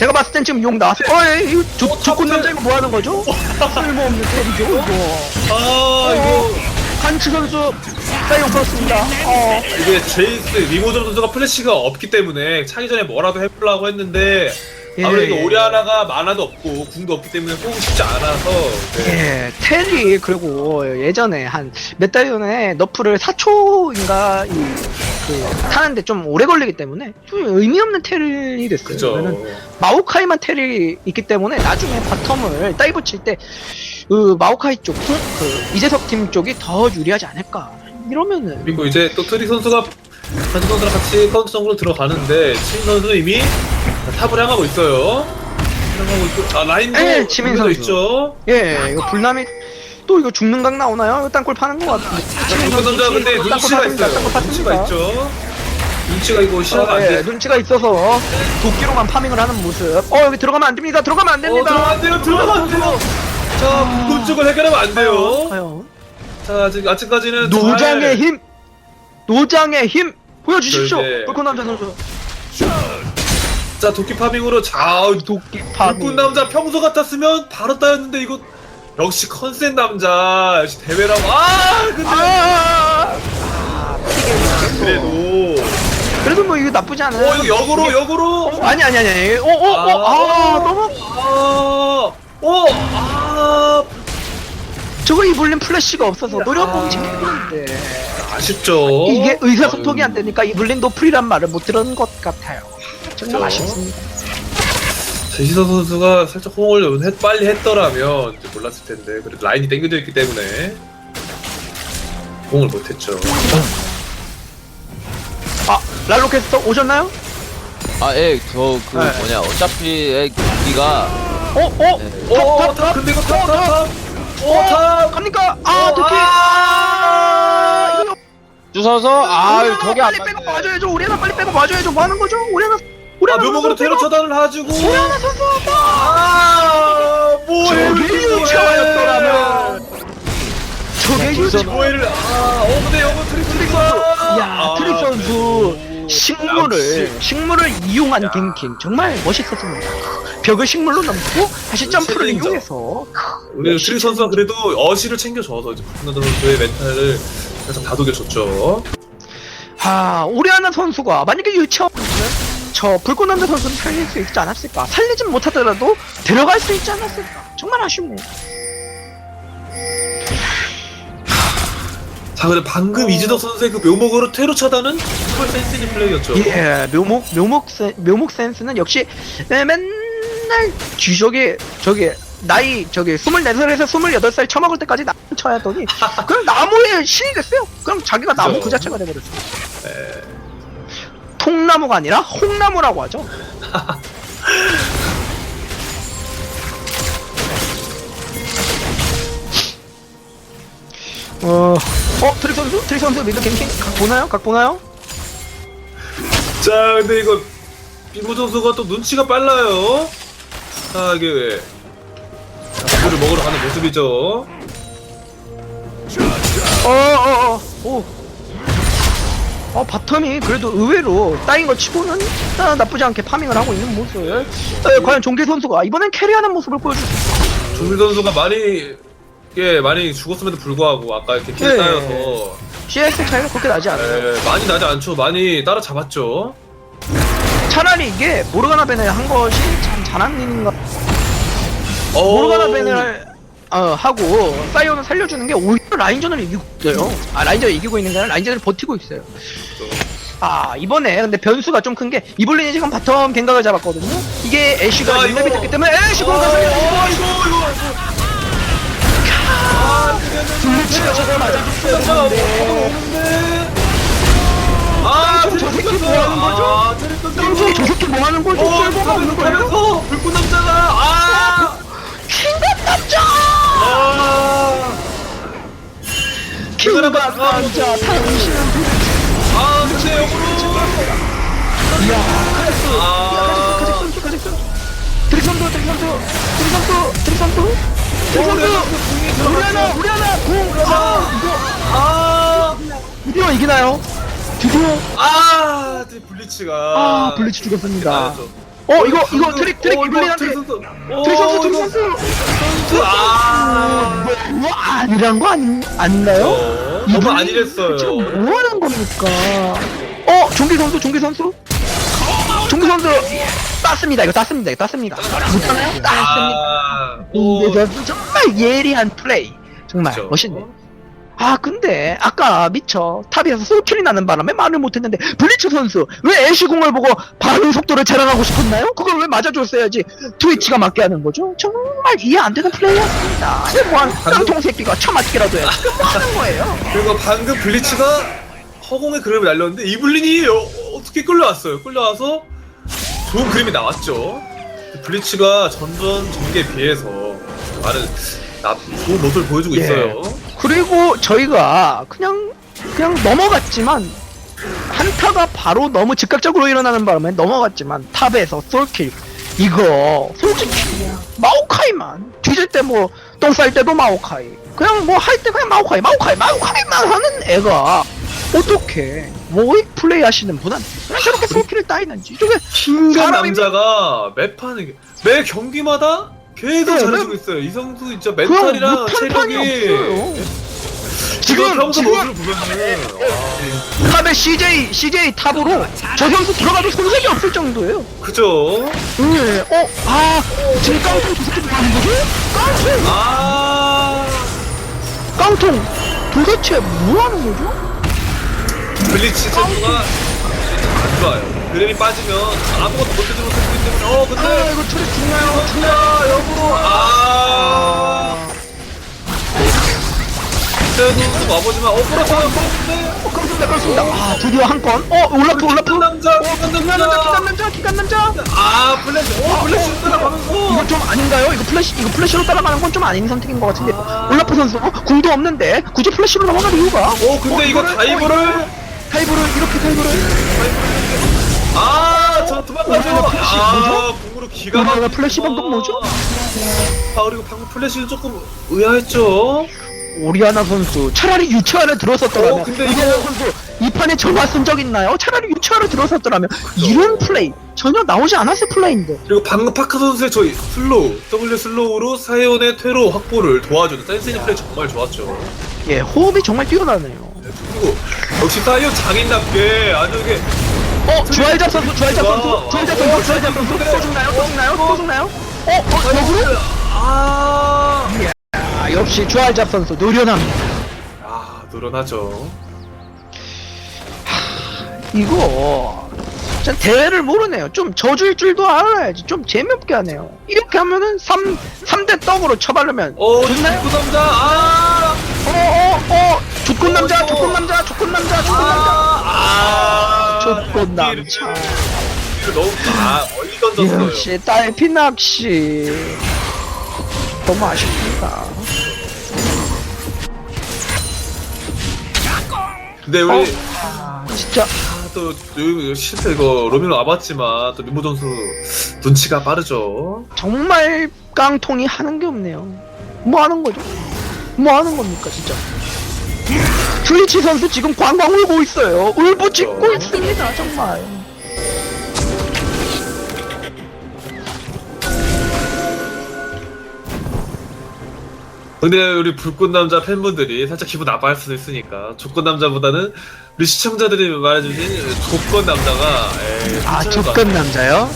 제가 봤을 땐 지금 용 나왔어. 어이, 이거 조, 조건 남자 이거 뭐 하는 거죠? 쓸모없는 텔이죠, 이거. 아 이거 한치 선수 사용 풀었습니다. 어. 이게 제이스 리모전 선수가 플래시가 없기 때문에 차기 전에 뭐라도 해보려고 했는데 예. 아무래도 오리아나가 만화도 없고 궁도 없기 때문에 뽑기 쉽지 않아서 네. 예, 텔이 그리고 예전에 한 몇 달 전에 너프를 4초인가 이 그 타는데 좀 오래 걸리기 때문에 좀 의미 없는 텔이 됐어요. 그죠. 왜냐면 마오카이만 텔이 있기 때문에 나중에 바텀을 다이브 칠때 그 마오카이 쪽, 그 이재석 팀 쪽이 더 유리하지 않을까. 이러면은 그리고 이제 또 트리 선수가 한지 선수랑 같이 카운트 정글로 들어가는데 치민 선수는 이미 탑을 향하고 있어요. 향하고 있고 아 라인도 예, 치민 여기도 선수. 있죠. 예, 이거 불남이 또 이거 죽는 각 나오나요? 이거 땅굴 파는 것 같은데. 그 남자 근데 땅굴 눈치가 팠습니다. 있어요. 땅굴 눈치가 팠습니다. 있죠. 눈치가 이거 시야가 어, 안 예, 돼. 눈치가 있어서 도끼로만 파밍을 하는 모습. 어 여기 들어가면 안 됩니다. 들어가면 안 어, 됩니다. 들어가면 안 돼요. 들어가면 안 돼요. 자, 그 쪽을 해결하면 안 돼요. 과연 자, 아직 아직까지는 노장의 잘- 힘, 노장의 힘 보여주십시오. 저 이제- 불꽃 남자 선수. 자, 도끼 파밍으로 자, 도끼 불꽃 파밍. 남자 평소 같았으면 바로 따였는데 이거 역시 컨셉 남자. 역시 대회라고. 아 근데 아, 그래도. 그래도 뭐 이거 나쁘지 않아요. 어 이거 역으로 역으로? 어, 아니 아니 아니. 아니. 어, 어, 어, 아, 너무 아어아. 저거 이블린 플래시가 없어서 노려보기 재밌는데. 아쉽죠. 이게 의사소통이 안 되니까 이블린 노플이란 말을 못 들은 것 같아요. 정말. 아쉽습니다. 제시서 선수가 살짝 호응을 했- 빨리 했더라면 이제 몰랐을 텐데 그래도 라인이 땡겨져 있기 때문에 호응을 못했죠 아, 랄로캐스터 오셨나요? 아, 예, 저, 그, 네. 뭐냐, 어차피, 애, 우리가, 어, 어, 네. 탑, 어, 탑, 탑. 근데 이거 어, 탑, 탑, 탑. 어, 어, 탑. 갑니까? 아, 어, 도끼. 아, 이거 주워서, 아, 우리나라 저게 안 빨리 빼고 맞네. 봐줘야죠. 우리나라 빨리 빼고 봐줘야죠. 뭐 하는 거죠? 우리나라 아, 묘목으로 테러 처단을 해주고. 우리나라 선수 아, 뭐해. 저게 유치원이었더라면 저게. 벌써 뭐해를. 아, 어, 근데 이거 트릭 선수. 야, 아, 트릭 선수 그래도 식물을. 식물을 이용한 야. 갱킹 정말 멋있었습니다. 벽을 식물로 넘고 다시 점프를 최대 인정. 이용해서 우리 트릭 선수가 그래도 어시를 챙겨줘서 이제 박근혜 선수의 멘탈을 살짝 다독여줬죠. 아, 오리아나 선수가 만약에 유치원이면 저 불꽃남자 선수는 살릴 수 있지 않았을까? 살리진 못하더라도 데려갈 수 있지 않았을까? 정말 아쉽네요. 자, 근데 방금 이지덕 선수의 그 묘목으로 테러 차단은 정말 센스 있는 플레이였죠. 예, 묘목 묘목 센 묘목 센스는 역시 에, 맨날 쥐저기 저기 나이 저기 24살에서 28살 처먹을 때까지 나무 쳐야 하더니 그냥 나무에 신이 됐어요. 그럼 자기가 나무 그죠. 그 자체가 돼버렸어요. 예. 통나무가 아니라 홍나무라고 하죠. 어, 어, 트릭 선수? 트릭 선수 미드 갱킹 각 보나요? 각 보나요? 자, 근데 이거 비보 선수가 또 눈치가 빨라요. 자, 이게 왜? 자, 물을 먹으러 가는 모습이죠. 어, 어, 어, 오. 어, 바텀이 그래도 의외로 따인 거 치고는 아, 나쁘지 않게 파밍을 하고 있는 모습. 에, 과연 종계 선수가 이번엔 캐리하는 모습을 보여줄 수 있을까? 조민 선수가 많이 예 많이 죽었음에도 불구하고 아까 이렇게 킬 네. 따여서 CS 차이가 그렇게 나지 않아요. 예, 많이 나지 않죠. 많이 따라잡았죠. 차라리 이게 모르가나 벤을 한 것이 참 잘한 일인가. 어, 모르가나 벤을 어, 하고 사이온을 살려주는 게 오히려 라인전을 이기고 있어요. 아 라인전을 이기고 있는 게 아니라 라인전을 버티고 있어요. 아 이번에 근데 변수가 좀 큰 게 이블린이 지금 바텀 갱각을 잡았거든요. 이게 애쉬가 아, 링랩이 이거- 됐기 때문에 애쉬 공격 어, 살려. 어, 이거 이거 블리치가 저걸 되는데. 아, 저 새끼 뭐 하는 거죠? 아, 저 새끼 뭐 하는 거죠? 어, 쫄보가 없는 거예요? 가면서 불꽃 남자가 아, 킹갓 남자! 아, 킹갓 남자 당신은 도대체 아, 이야 카젝스 아. 카젝스 카젝스 드릭선도 드릭선도 드릭선도 드릭선도 드릭선도 우리 하나 우리 하나 공아 아, 드디어 이기나요? 드디어 아, 블리치가 아 블리치 죽었습니다 잘했어. 어 이거 이거 트릭 트릭 이블린한테 트릭 선수. 트릭 선수 어, 이거 선수 선수. 아. 뭐 아니란 거 아닌 아닌가요? 어, 너무 아니랬어요. 지금 뭐 하는 겁니까? 어 종기 선수 종기 선수 종기 선수 땄습니다 이거 땄습니다 이거 땄습니다 못하나요? 땄습니다 아, 오, 정말 예리한 플레이 정말 그쵸. 멋있네 아 근데 아까 미쳐 탑에서 솔킬이 나는 바람에 말을 못했는데 블리츠 선수 왜 애쉬 공을 보고 반응 속도를 자랑하고 싶었나요? 그걸 왜 맞아줬어야지 트위치가 맞게 하는 거죠? 정말 이해 안 되는 플레이였습니다 뭐한 깡통 새끼가 처맞기라도 해 지금 뭐 하는 거예요? 그리고 방금 블리츠가 허공에 그림을 날렸는데 이블린이 어, 어떻게 끌려왔어요. 끌려와서 좋은 그림이 나왔죠. 블리츠가 전전 전개에 비해서 많은 나 좋은 모습을 보여주고 예. 있어요. 그리고 저희가 그냥 그냥 넘어갔지만 한타가 바로 너무 즉각적으로 일어나는 바람에 넘어갔지만 탑에서 솔킬. 이거 솔직히 마오카이만 뒤질 때 뭐 똥 쌀 때도 마오카이. 그냥 뭐 할 때 그냥 마오카이 마오카이 마오카이만 하는 애가 어떻게 모이 플레이 하시는 분은 저렇게 솔킬을 따이는지. 이쪽에 사람이- 남자가 매판에 매 경기마다 계속 네, 잘해주고 매- 있어요. 이 선수 진짜 멘탈이랑 판이 체력이 지금 지금 평소 지금 모습을 보면은 탑에 CJ CJ 탑으로 저 선수 들어가도 손색이 없을 정도예요 와, 그죠? 네, 어, 아, 지금 깡통 저 새끼 뭐 하는 거지? 깡통, 아 깡통, 도대체 뭐 하는 거죠? 블리치 선수가 안 좋아요. 그림이 빠지면 아무것도 못해주는 선수이기 때문에 어 근데 아, 이거 처리 중요해요. 중야 역으로 아 그래도 와보지만 어 그렇잖아요 그런데 어, 깜짝이야, 깜짝이야. 아, 드디어 한 건. 어, 올라프, 올라프. 남자 기간 남자, 기간 남자 기간 남자. 아 플래시 오 플래시 따라가면서 이거 좀 아닌가요? 이거 플래시, 이거 플래시로 따라가는 건 좀 아닌 선택인 것 같은데. 아. 올라프 선수, 어, 궁도 없는데, 굳이 플래시로 넘어갈 이유가? 오 근데 이거 다이브를 어, 다이브를, 이렇게 다이브를. 아 저 도망가죠. 어, 플래시 아 뭐죠? 궁으로 기가 어, 막히고 플래시 방금 뭐죠? 아 그리고 방금 플래시는 조금 의아했죠. 오리아나 선수 차라리 유치원에 들어섰더라면. 어, 근데 오리아나 이거- 선수 이 판에 전화 쓴 적 있나요? 차라리 유치원에 들어섰더라면. 이런 플레이 전혀 나오지 않았을 플레이인데. 그리고 방금 파크 선수의 저희 슬로우 W 슬로우로 사이온의 퇴로 확보를 도와주는 센스 있는 플레이 정말 좋았죠. 예 호흡이 정말 뛰어나네요 그리고 역시 사이온 장인답게 아주 이게 어 주알잡 선수 주알잡 와, 선수 와. 주알잡 어, 선수 주알잡 선수. 또 죽나요? 또 죽나요? 또 죽나요? 어? 어? 역으로? 아, 아 역시 주알잡 선수 노련합니다 아 늘어나죠 이거 진짜 대회를 모르네요 좀 저주일 줄도 알아야지 좀 재미없게 하네요 이렇게 하면은 3, 3대 떡으로 쳐바르면 어 좋나요? 그 남자 아 어 어 어 조건 남자 조건 남자 조건 남자 조건 남자. 아, 조건 남자. 이거 너무 아 멀리 던졌어요. 역시 딸피 낚시. 너무 아쉽습니다. 근데 우리 아 진짜. 또 여기 실패 이거 로미로 와봤지만 또 민보 선수 눈치가 빠르죠. 정말 깡통이 하는 게 없네요. 뭐 하는 거죠? 뭐 하는 겁니까 진짜 트위치 선수 지금 광광 울고 있어요 울부 짓고 있습니다 정말 근데 우리 불꽃 남자 팬분들이 살짝 기분 나빠할 수도 있으니까 조건 남자보다는 우리 시청자들이 말해주신 조건 남자가 에이, 아 괜찮을 것 조건 남자요?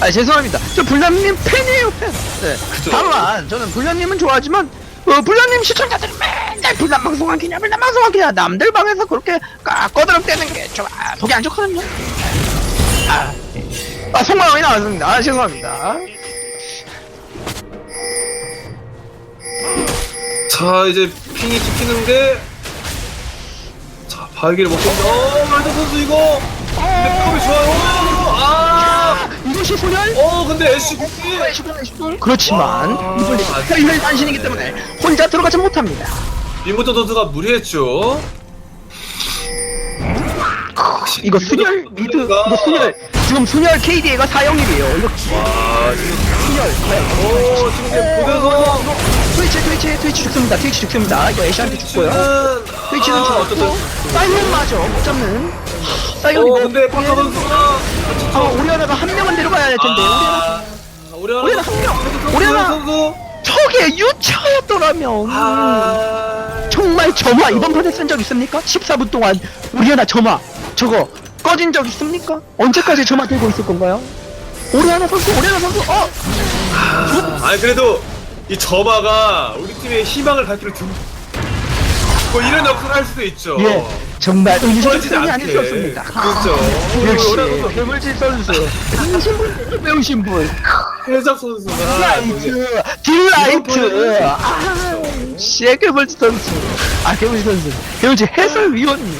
아 죄송합니다 저 불량님 팬이에요 팬 네. 그죠. 다만 저는 불량님은 좋아하지만 어, 불량님 시청자들은 맨날 불량 방송하기냐 불량 방송하기냐 남들 방에서 그렇게 까- 꺼드럭대는 게 좀 아, 보기 안 좋거든요 아, 아 속마음이 나왔습니다 아 죄송합니다 자 이제 핑이 찍히는 게. 자 바위기를 먹겠는데. 어 말도 선수 이거. 근데 폼이 좋아요. 아. 이것이 소년? 어 근데 애쉬 국기. 그렇지만 와. 이블리 혈혈 단신이기 때문에 혼자 들어가지 못합니다 민보터 선수가 무리했죠. 이거 순혈 미드 이거 순혈 지금 순혈 KDA가 4영일이에요 이거 와 지금 순혈 오 지금 이제 보면서 트위치 트위치 트위치 죽습니다 트위치 죽습니다 이거 애쉬한테 죽고요 트위치는 아, 죽었고 어쨌든 사이온 마저 못 잡는 하, 사이온 어 이거 근데 파카 선수가 아, 오리아나가 한 명은 데려가야 할 텐데. 오리아나, 아, 오리아나 오리아나 한 명. 오리아나. 선수. 저게 유차였더라면. 아. 정말 점화 이번 판에 쓴 적 있습니까? 14분 동안 오리아나 점화 저거 꺼진 적 있습니까? 언제까지 점화 들고 있을 건가요? 오리아나 선수, 오리아나 선수, 어! 아니 그래도 이 저마가 우리 팀의 희망을 밝힐 등. 뭐 이런 역할을 할 수도 있죠. 예, 정말 표현이 아닐 수. 없습니다. 그렇죠. 역시 선수. 괴물질 선수, 배우신 분, 배우신 분. 해적 선수가 딜라이트, 딜라이트. 아, 씨, 괴물질 선수. 아, 괴물질 선수. 괴물질 해설위원님.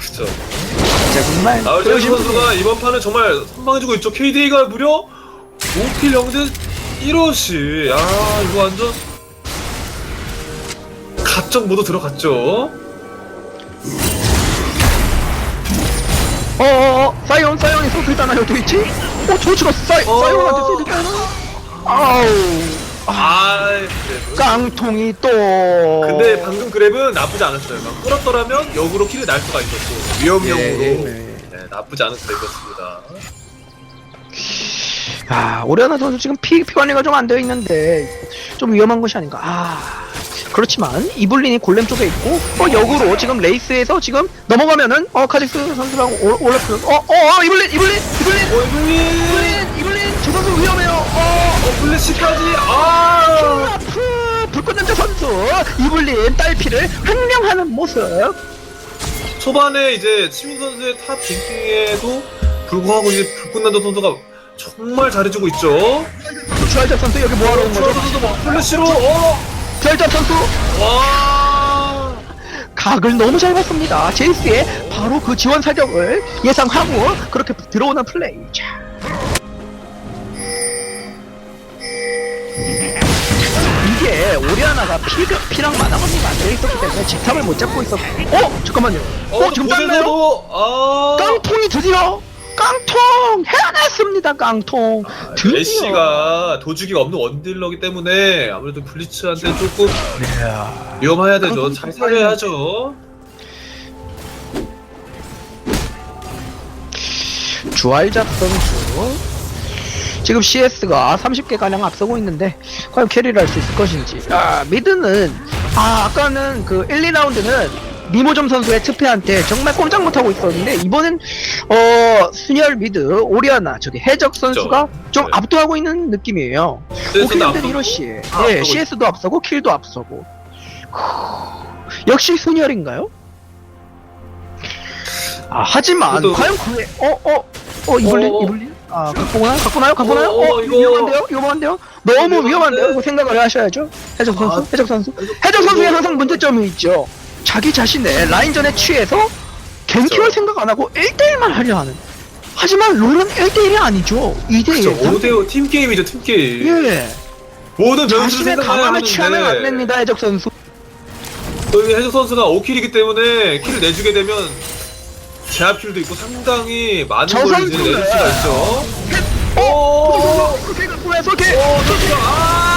진짜 정말 분. 선수가 이번 판은 정말 선방해주고 있죠. KDA가 무려 5킬 0대 1호시. 아 이거 완전 가점 모두 들어갔죠. 어어어 사이온 사이온이 소드 있잖아요 트위치 어 조치가 사이, 어. 사이온한테 소드 있잖아 아우 아 그래도. 깡통이 또 근데 방금 그랩은 나쁘지 않았어요. 막 끌었더라면 역으로 킬이 날 수가 있었고 위험용으로 예, 예. 네, 나쁘지 않은 그랩이었습니다. 아 오레아나 선수 지금 피, 피 관리가 좀 안 되어 있는데 좀 위험한 것이 아닌가 아 그렇지만 이블린이 골렘 쪽에 있고 어 역으로 지금 레이스에서 지금 넘어가면은 어 카직스 선수랑 올- 올라프 어어 어, 이블린 이블린 이블린! 어 이블린! 이블린 이블린! 저 선수 위험해요. 어 어 플래시까지! 아! 올라프 불꽃 남자 선수! 이블린 딸피를 항명하는 모습. 초반에 이제 치민 선수의 탑 갱킹에도 불구하고 이제 불꽃난도 선수가 정말 잘해주고 있죠. 주알잡 선수 여기 뭐하러 온 거죠? 선수도 막 플래시로 어 주알잡 선수 와. 각을 너무 잘 봤습니다. 제이스의 바로 그 지원 사격을 예상하고 그렇게 들어오는 플레이. 자. 이게 오리아나가 피, 피랑 만화건이가 안 되어 있었기 때문에 직탑을 못 잡고 있었고 어? 잠깐만요 어? 지금 땄나요? 아. 깡통이 드디어 깡통 해냈습니다 깡통 드디어 애쉬가 도주기가 없는 원딜러기 때문에 아무래도 블리츠한테 조금 네. 위험해야 되죠. 잘 살려야죠. 주알잡 선수 지금 CS가 30개 가량 앞서고 있는데 과연 캐리를 할 수 있을 것인지 아 미드는 아 아까는 그 1, 2라운드는 니모점 선수의 트페한테 정말 꼼짝 못하고 있었는데 이번엔 어 순열 미드 오리아나 저기 해적 선수가 좀 네. 압도하고 있는 느낌이에요. CS도 오킬랜드 앞서고. 히로시 아, 예 앞서고 CS도 앞서고 킬도 앞서고. 후, 역시 순열인가요? 아 하지만 그래도- 과연 그에 어어 어 이블린 어, 어. 이블린? 아 갖고 오나요? 갖고 나요? 갖고 어, 나요? 어, 어 이거- 위험한데요? 위험한데요? 너무 위험한데? 위험한데요? 이거 생각을 하셔야죠. 해적 선수? 아, 해적 선수? 해적- 해적 이거- 항상 문제점이 있죠 자기 자신의 라인전에 취해서 그쵸. 생각 안 하고 1대1만 하려 하는 하지만 롤은 1대1이 아니죠 2대1 5대5 팀 게임이죠, 팀 게임. 예 모든 변수를 자신의 생각해야 감함에 취하면 안 됩니다 해적 선수 여기 해적 선수가 5킬이기 때문에 킬을 내주게 되면 제압킬도 있고 상당히 많은 저 걸 이제 선수는- 내줄 수가 있죠. 어 그렇게 그래서 이렇게 오, 선수가 아,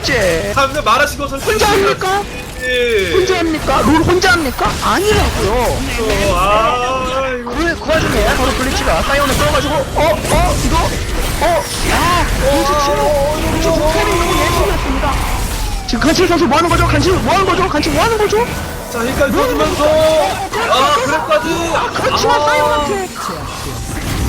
이게 문제 사람들 말하신 것처럼 혼자 합니까? 예. 혼자 합니까? 롤 혼자 합니까? 아니라고요. 어, 아, 이거. 그, 그 와중에 바로 블리츠가 사이온을 끌어가지고 어? 어? 이거? 어? 야! 이거 지금 이거 북한이 너무 예술이었습니다. 지금 간칠 선수 뭐 하는 거죠? 간칠 뭐 하는 거죠? 간칠 뭐 하는 거죠? 자, 여기까지 터지면서 아, 그래까지 그렇지만 사이온한테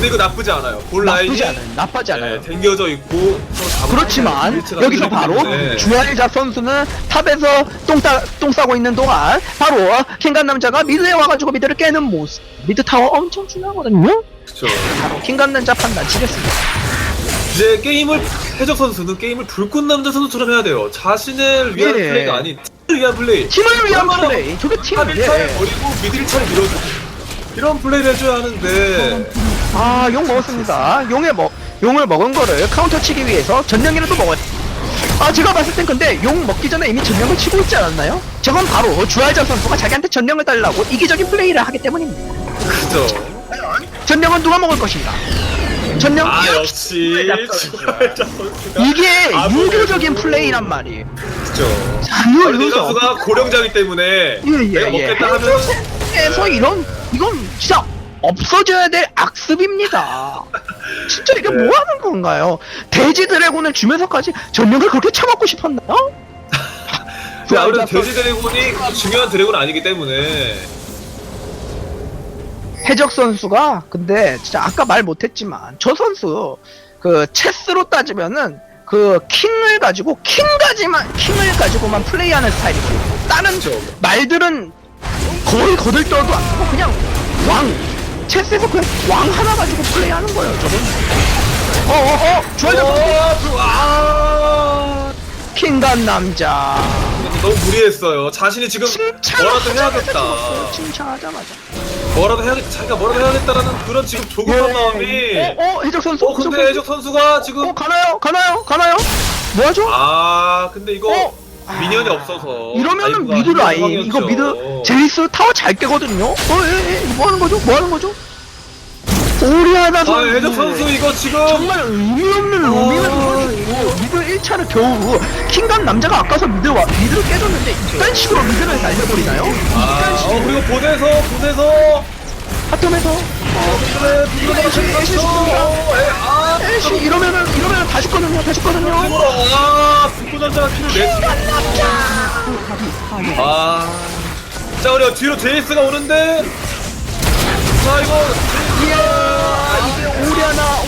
근데 이거 나쁘지 않아요. 볼 라인이 나쁘지 않아요. 나쁘지 않아요. 네, 댕겨져 있고 서로 그렇지만 여기서 바로 때문에 주알자 선수는 탑에서 똥, 싸, 똥 싸고 있는 동안 바로 킹간 남자가 미드에 와가지고 미드를 깨는 모습 미드 타워 엄청 중요하거든요 그렇죠. 바로 킹간 남자 판단 치겠습니다 이제 게임을 해적 선수는 게임을 불꽃 남자 선수처럼 해야 돼요. 자신을 위한 예. 플레이가 아닌 팀을 위한 플레이. 팀을 위한 얼마나 플레이 저게 팀을 탑 1차를 예. 버리고 미드 1차를 밀어주고 이런 플레이를 해줘야 하는데 아 용 먹었습니다 용에 먹 용을 먹은 거를 카운터 치기 위해서 전령이라도 먹어야 아 제가 봤을 땐 근데 용 먹기 전에 이미 전령을 치고 있지 않았나요? 저건 바로 주알자 선수가 자기한테 전령을 달라고 이기적인 플레이를 하기 때문입니다 그죠. 전령은 누가 먹을 것인가 전령 아 역시. 주알자 선수가 이게 아무래도- 유교적인 플레이란 말이에요. 그죠. 자, 어디 유교적. 선수가 고령자기 때문에 예, 예, 내가 예. 먹겠다 하면 해서 이런, 이건 진짜 없어져야 될 악습입니다. 진짜 이게 네. 뭐 하는 건가요? 돼지 드래곤을 주면서까지 전력을 그렇게 쳐먹고 싶었나요? 근데 아무래도 돼지 드래곤이 중요한 드래곤은 아니기 때문에 해적 선수가 근데 진짜 아까 말 못했지만 저 선수 그 체스로 따지면은 그 킹을 가지고 킹까지만 킹을 가지고만 플레이하는 스타일이거든요. 다른 말들은 거의 거들떠도 안 하고 그냥 왕 체스에서 그냥 왕 하나 가지고 플레이하는 거예요. 저건. 어어어 아, 킹간 남자 너무 무리했어요. 자신이 지금 뭐라도 해야겠다. 칭찬하자마자. 뭐라도 해야겠다. 자기가 뭐라도 해야겠다라는 그런 지금 조급한 마음이. 어, 어 해적 선수. 어 근데 해적 선수가 지금 어 가나요? 가나요? 가나요? 뭐하죠? 아 근데 이거 어? 미니언이 아, 없어서 이러면은 아이브가 미드 힘든 라인 이거. 미드 제이스 타워 잘 깨거든요. 어, 예, 예. 이거 뭐 하는 거죠? 뭐 하는 거죠? 오리아나 아 선수. 해적 선수 이거 지금 정말 의미 없는 로밍을 보여주고 미드 1차를 겨우 킹간 남자가 아까서 미드 와 미드를 깨줬는데 이딴 식으로 미드를 날려버리나요? 아 이딴 어, 식으로 그리고 보내서 보내서 바텀에서 애쉬, 아 애쉬 이러면은 이러면은 다 죽거든요. 다 죽거든요. 아 북부전자가 피를 냈 아. 자, 우리 뒤로 제이스가 오는데. 자, 이거. 이야 이게 오리아나